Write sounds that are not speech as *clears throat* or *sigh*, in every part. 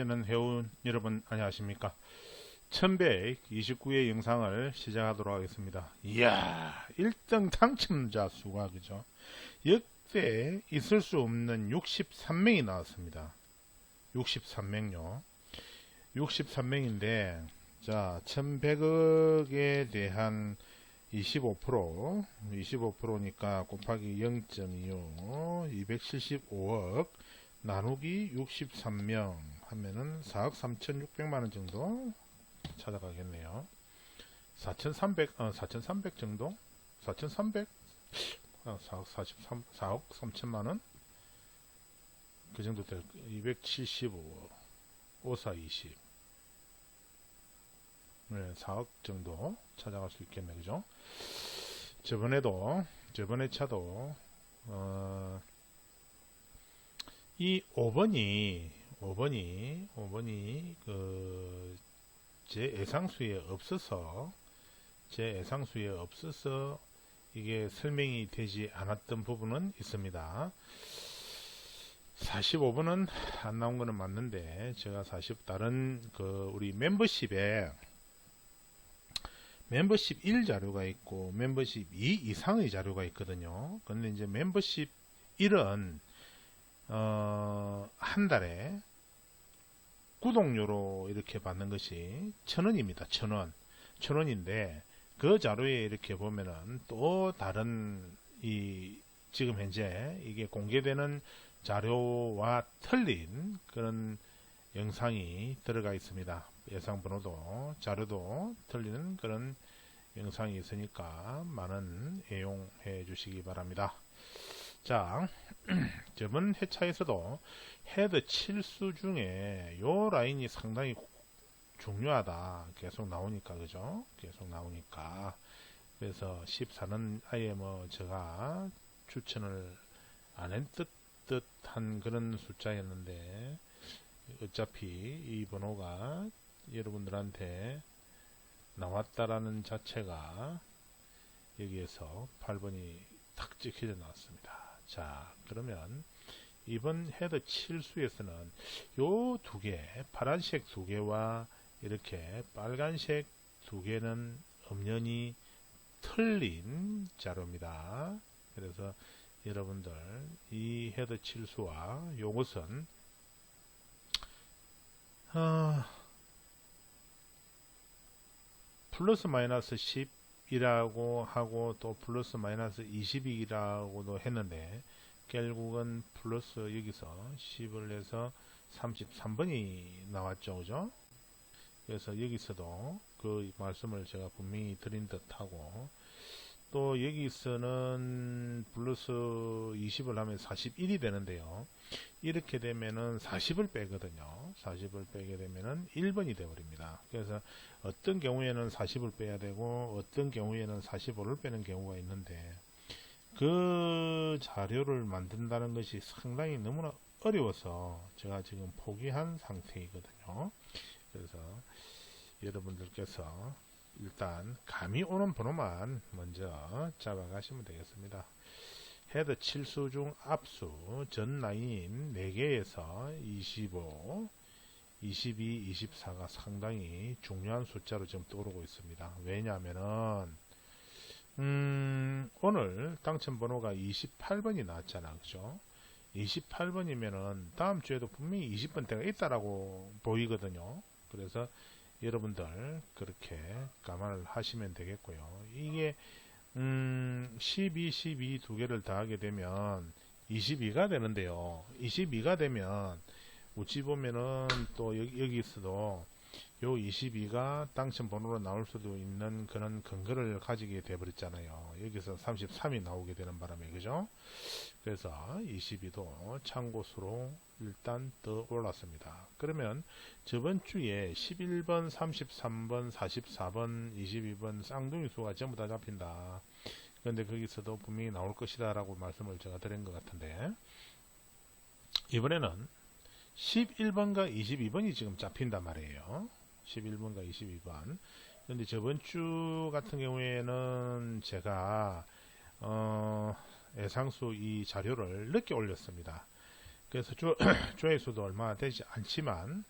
보시는 회원 여러분 안녕하십니까? 1129의 영상을 시작하도록 하겠습니다. 이야 1등 당첨자 수가 그죠? 역대 있을 수 없는 63명이 나왔습니다. 63명요. 63명인데 자 1100억에 대한 25% 25%니까 곱하기 0.25 275억 나누기 63명 하면은 4억 3,600만 원 정도 찾아가겠네요. 4,300, 어, 4,300 정도? 4,300? 어, 4억 43, 4억 3천만 원? 그 정도 될, 275억, 54, 20. 네, 4억 정도 찾아갈 수 있겠네, 그죠? 저번에도, 저번에 차도, 어, 이 5번이 5번이 5번이 그 제 예상수에 없어서 제 예상수에 없어서 이게 설명이 되지 않았던 부분은 있습니다. 45번은 안 나온 거는 맞는데 제가 40 다른 그 우리 멤버십에 멤버십 1 자료가 있고 멤버십 2 이상의 자료가 있거든요. 근데 이제 멤버십 1은 어, 한 달에 구독료로 이렇게 받는 것이 천 원입니다. 천 원. 천 원인데 그 자료에 이렇게 보면은 또 다른 이 지금 현재 이게 공개되는 자료와 틀린 그런 영상이 들어가 있습니다. 예상 번호도 자료도 틀리는 그런 영상이 있으니까 많은 애용해 주시기 바랍니다. 자, 저번 *clears throat* 회차에서도 헤드 7수 중에 요 라인이 상당히 중요하다. 계속 나오니까, 그죠? 계속 나오니까. 그래서 14는 아예 뭐 제가 추천을 안 했듯 듯한 그런 숫자였는데 어차피 이 번호가 여러분들한테 나왔다라는 자체가 여기에서 8번이 탁 찍혀져 나왔습니다. 자, 그러면 이번 헤드 7수에서는 요 두 개, 파란색 두 개와 이렇게 빨간색 두 개는 엄연히 틀린 자료입니다. 그래서 여러분들 이 헤드 7수와 요것은 어, 플러스 마이너스 10 이라고 하고 또 플러스 마이너스 20이라고도 했는데 결국은 플러스 여기서 10을 해서 33번이 나왔죠. 그죠? 그래서 여기서도 그 말씀을 제가 분명히 드린 듯하고 또 여기서는 플러스 20을 하면 41이 되는데요. 이렇게 되면은 40을 빼거든요. 40을 빼게 되면은 1번이 되어버립니다. 그래서 어떤 경우에는 40을 빼야 되고 어떤 경우에는 45를 빼는 경우가 있는데 그 자료를 만든다는 것이 상당히 너무나 어려워서 제가 지금 포기한 상태이거든요. 그래서 여러분들께서 일단 감이 오는 번호만 먼저 잡아 가시면 되겠습니다 헤드 7수 중 앞수 전 라인 4개에서 25 22, 24가 상당히 중요한 숫자로 지금 떠오르고 있습니다. 왜냐하면은 음, 오늘 당첨 번호가 28번이 나왔잖아. 그죠? 28번이면은 다음 주에도 분명히 20번대가 있다라고 보이거든요. 그래서 여러분들 그렇게 감안을 하시면 되겠고요. 이게 음, 12, 12 두 개를 더하게 되면 22가 되는데요. 22가 되면 어찌 보면은 또 여기, 여기서도 요 22가 당첨 번호로 나올 수도 있는 그런 근거를 가지게 돼버렸잖아요. 여기서 33이 나오게 되는 바람에 그죠? 그래서 22도 참고수로 일단 더 올랐습니다. 그러면 저번 주에 11번, 33번, 44번, 22번 쌍둥이 수가 전부 다 잡힌다. 그런데 거기서도 분명히 나올 것이다 라고 말씀을 제가 드린 것 같은데 이번에는 11번과 22번이 지금 잡힌단 말이에요. 11번과 22번. 근데 저번 주 같은 경우에는 제가 어, 예상수 이 자료를 늦게 올렸습니다. 그래서 조, *clears throat* 조회수도 얼마 되지 않지만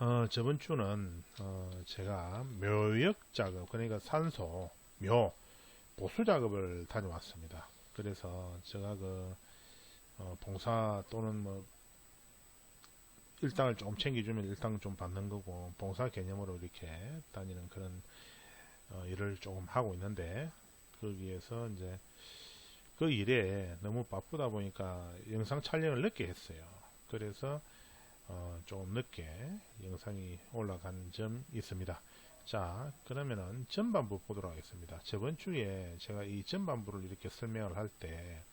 어, 저번 주는 어, 제가 묘역 작업, 그러니까 산소, 묘, 보수 작업을 다녀왔습니다. 그래서 제가 그 어, 봉사 또는 뭐 일당을 조금 챙겨주면 일당 좀 받는 거고 봉사 개념으로 이렇게 다니는 그런 어, 일을 조금 하고 있는데 거기에서 이제 그 일에 너무 바쁘다 보니까 영상 촬영을 늦게 했어요. 그래서 어, 조금 늦게 영상이 올라간 점 있습니다. 자, 그러면은 전반부 보도록 하겠습니다. 저번 주에 제가 이 전반부를 이렇게 설명을 할 때,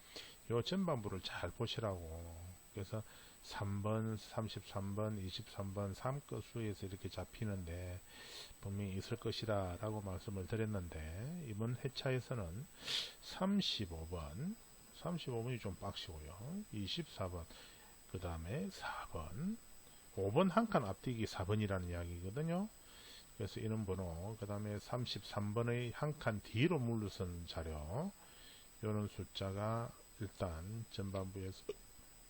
요 전반부를 잘 보시라고. 그래서 3번, 33번, 23번, 3거 수에서 이렇게 잡히는데, 분명히 있을 것이다 라고 말씀을 드렸는데, 이번 회차에서는 35번, 35번이 좀 빡시고요. 24번, 그 다음에 4번, 5번 한 칸 앞뒤기 4번이라는 이야기거든요. 그래서 이런 번호, 그 다음에 33번의 한 칸 뒤로 물러선 자료, 이런 숫자가 일단 전반부에서,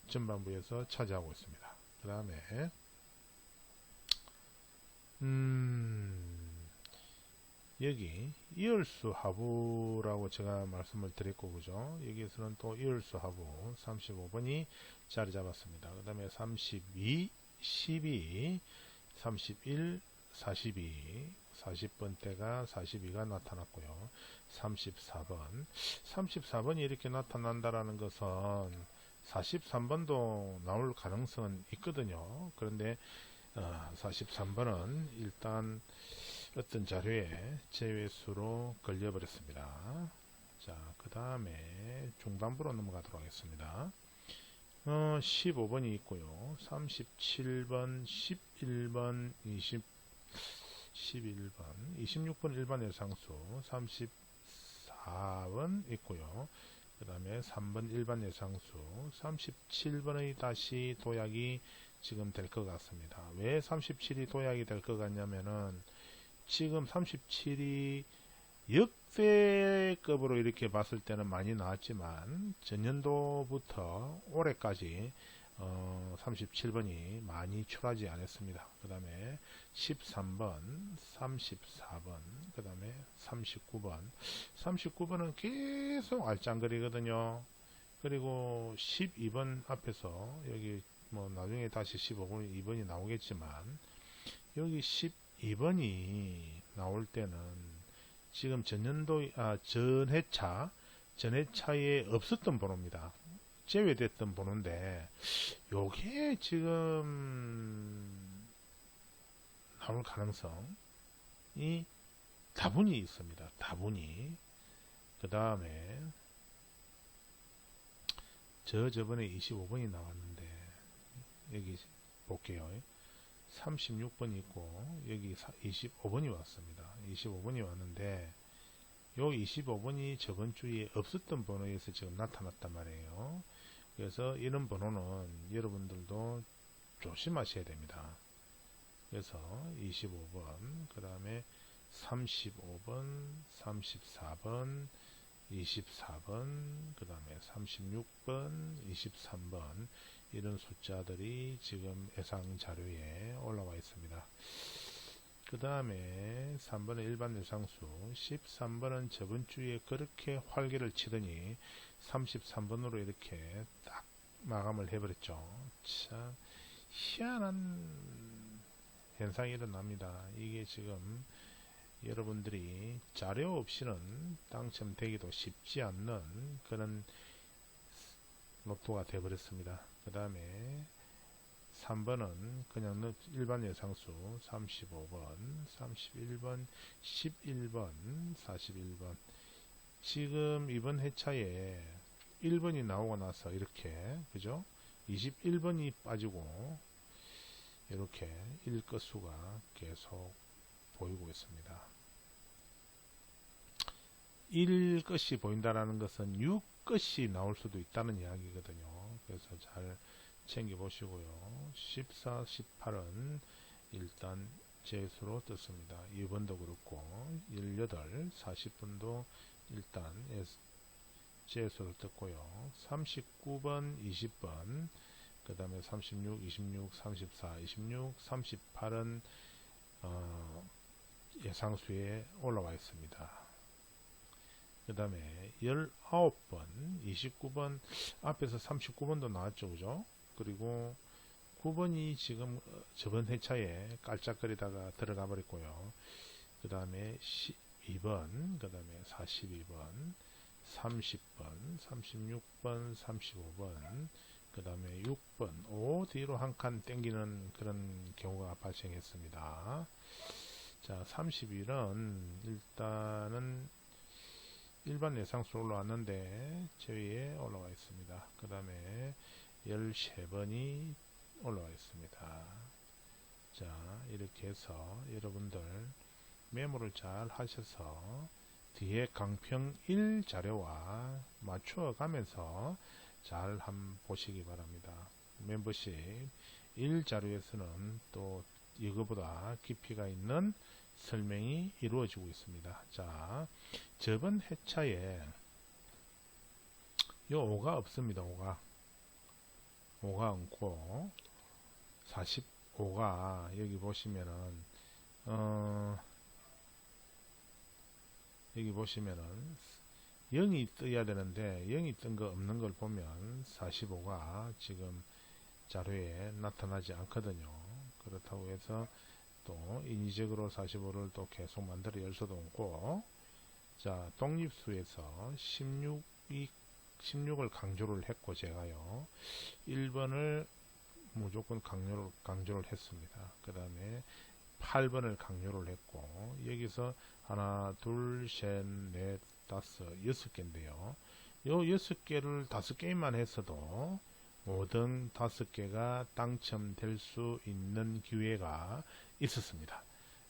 전반부에서 차지하고 있습니다. 그 다음에, 음, 여기 이을수 하부라고 제가 말씀을 드렸고 그죠? 여기에서는 또 이을수 하부 35번이 자리 잡았습니다. 그 다음에 32 12 31 42 40번대가 42가 나타났고요. 34번. 34번이 이렇게 나타난다라는 것은 43번도 나올 가능성은 있거든요 그런데 어, 43번은 일단 어떤 자료에 제외수로 걸려버렸습니다. 자, 그 다음에 중반부로 넘어가도록 하겠습니다. 어, 15번이 있고요. 37번, 11번, 20, 11번, 26번 일반 예상수, 34번 있고요. 그 다음에 3번 일반 예상수, 37번의 다시 도약이 지금 될 것 같습니다. 왜 37이 도약이 될 것 같냐면은 지금 37이 역대급으로 이렇게 봤을 때는 많이 나왔지만 전년도부터 올해까지 어, 37번이 많이 출하지 않았습니다. 그 다음에 13번, 34번, 그 다음에 39번. 39번은 계속 알짱거리거든요. 그리고 12번 앞에서 여기 뭐 나중에 다시 15번, 2번이 나오겠지만 여기 12번이 나올 때는 지금 전년도 아 전회차 전회차에 없었던 번호입니다. 제외됐던 번호인데 요게 지금 나올 가능성이 다분히 있습니다. 다분히 그 다음에 저 저번에 25번이 나왔는데 여기 볼게요. 36번이 있고 여기 25번이 왔습니다. 25번이 왔는데 요 25번이 저번 주에 없었던 번호에서 지금 나타났단 말이에요. 그래서 이런 번호는 여러분들도 조심하셔야 됩니다. 그래서 25번, 그 다음에 35번, 34번, 24번, 그 다음에 36번, 23번, 이런 숫자들이 지금 예상 자료에 올라와 있습니다. 그 다음에 3번은 일반 예상수 13번은 저번 주에 그렇게 활기를 치더니 33번으로 이렇게 딱 마감을 해버렸죠. 참 희한한 현상이 일어납니다. 이게 지금 여러분들이 자료 없이는 당첨되기도 쉽지 않는 그런 로또가 되어버렸습니다. 그 다음에 3번은 그냥 일반 예상수 35번, 31번, 11번, 41번 지금 이번 회차에 1번이 나오고 나서 이렇게 그죠? 21번이 빠지고 이렇게 1끝수가 계속 보이고 있습니다. 1끝이 보인다라는 것은 6끝이 나올 수도 있다는 이야기거든요. 그래서 잘 챙겨 보시고요. 14, 18은 일단 제수로 떴습니다. 2번도 그렇고 18, 40분도 일단 제수로 떴고요. 39번, 20번, 그 다음에 36, 26, 34, 26, 38은 어, 예상수에 올라와 있습니다. 그 다음에 19번, 29번, 앞에서 39번도 나왔죠, 그죠? 그리고 9번이 지금 어, 저번 회차에 깔짝거리다가 들어가 버렸고요. 그 다음에 12번, 그 다음에 42번, 30번, 36번, 35번, 그 다음에 6번, 5 뒤로 한 칸 땡기는 그런 경우가 발생했습니다. 자, 31은 일단은 일반 예상수 올라왔는데 저위에 올라와 있습니다. 그 다음에 13번이 올라와 있습니다. 자, 이렇게 해서 여러분들 메모를 잘 하셔서 뒤에 강평 1 자료와 맞추어 가면서 잘 한번 보시기 바랍니다. 멤버십 1 자료에서는 또 이거보다 깊이가 있는 설명이 이루어지고 있습니다. 자, 저번 회차에 요 5가 없습니다. 5가 5가 없고 45가 여기 보시면은 어 여기 보시면은 0이 떠야 되는데 0이 뜬 거 없는 걸 보면 45가 지금 자료에 나타나지 않거든요. 그렇다고 해서 또 인위적으로 45를 또 계속 만들어 열 수도 없고 자 독립수에서 16이 16을 강조를 했고 제가요 1번을 무조건 강조를, 강조를 했습니다. 그 다음에 8번을 강조를 했고 여기서 하나 둘셋넷 다섯 여섯 개인데요. 요 여섯 개를 다섯 개만 했어도 모든 다섯 개가 당첨될 수 있는 기회가 있었습니다.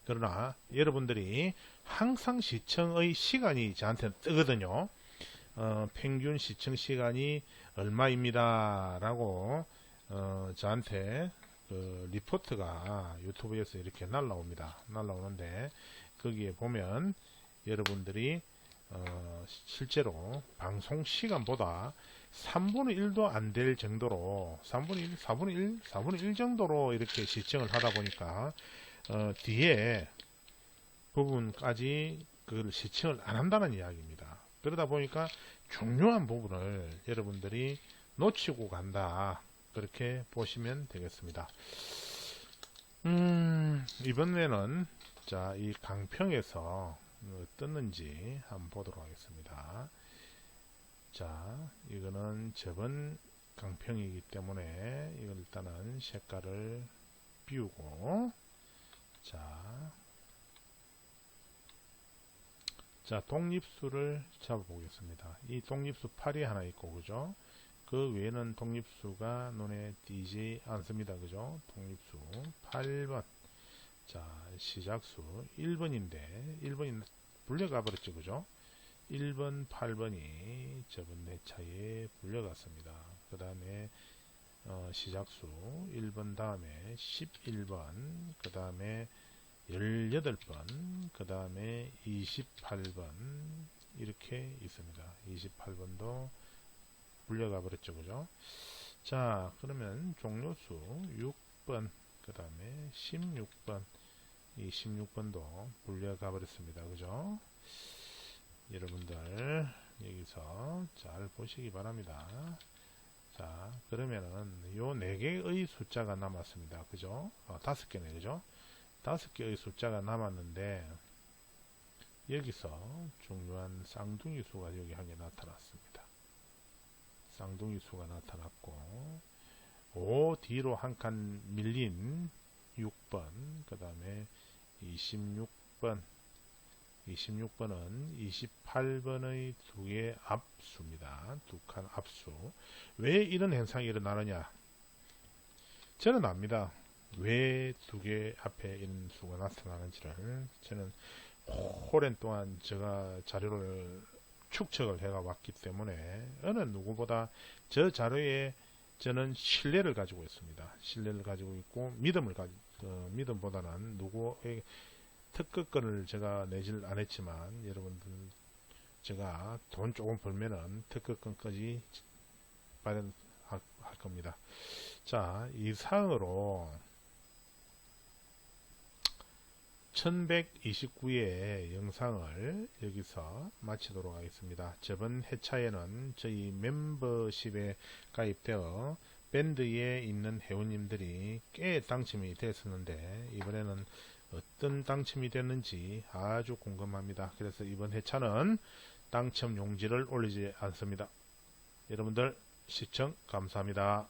그러나 여러분들이 항상 시청의 시간이 저한테 뜨거든요. 어, 평균 시청 시간이 얼마입니다. 라고 어, 저한테 그 리포트가 유튜브에서 이렇게 날라옵니다. 날라오는데 거기에 보면 여러분들이 어, 실제로 방송 시간보다 3분의 1도 안 될 정도로 3분의 1, 4분의 1, 4분의 1 정도로 이렇게 시청을 하다 보니까 어, 뒤에 부분까지 그걸 시청을 안 한다는 이야기입니다. 그러다 보니까 중요한 부분을 여러분들이 놓치고 간다. 그렇게 보시면 되겠습니다. 음, 이번에는 자, 이 강평에서 뭐 떴는지 한번 보도록 하겠습니다. 자, 이거는 저번 강평이기 때문에 이걸 일단은 색깔을 비우고 자, 자 독립수를 잡아보겠습니다. 이 독립수 8이 하나 있고 그죠? 그 외에는 독립수가 눈에 띄지 않습니다. 그죠? 독립수 8번 자 시작수 1번인데 1번이 불려가 버렸죠. 그죠? 1번 8번이 저번 내차에 불려갔습니다. 그 다음에 어, 시작수 1번 다음에 11번 그 다음에 18번 그 다음에 28번 이렇게 있습니다. 28번도 불려가 버렸죠. 그죠? 자, 그러면 종료수 6번, 그 다음에 16번, 이 16번도 불려가 버렸습니다. 그죠? 여러분들, 여기서 잘 보시기 바랍니다. 자, 그러면은 요 4개의 숫자가 남았습니다. 그죠? 어, 5개네. 그죠? 5개의 숫자가 남았는데, 여기서 중요한 쌍둥이 수가 여기 한 개 나타났습니다. 쌍둥이 수가 나타났고 5 뒤로 한 칸 밀린 6번 그 다음에 26번 26번은 28번의 두개 앞수입니다. 두칸 앞수. 왜 이런 현상이 일어나느냐? 저는 압니다. 왜 두 개 앞에 이런 수가 나타나는지를 저는 오랜 동안 제가 자료를 축척을 해가 왔기 때문에 어느 누구보다 저 자료에 저는 신뢰를 가지고 있습니다. 신뢰를 가지고 있고 믿음을 가지 어, 믿음보다는 누구의 특허권을 제가 내질 않았지만 여러분들 제가 돈 조금 벌면은 특허권까지 받은 할, 할 겁니다. 자, 이상으로 1129의 영상을 여기서 마치도록 하겠습니다. 저번 회차에는 저희 멤버십에 가입되어 밴드에 있는 회원님들이 꽤 당첨이 됐었는데 이번에는 어떤 당첨이 됐는지 아주 궁금합니다. 그래서 이번 회차는 당첨 용지를 올리지 않습니다. 여러분들 시청 감사합니다.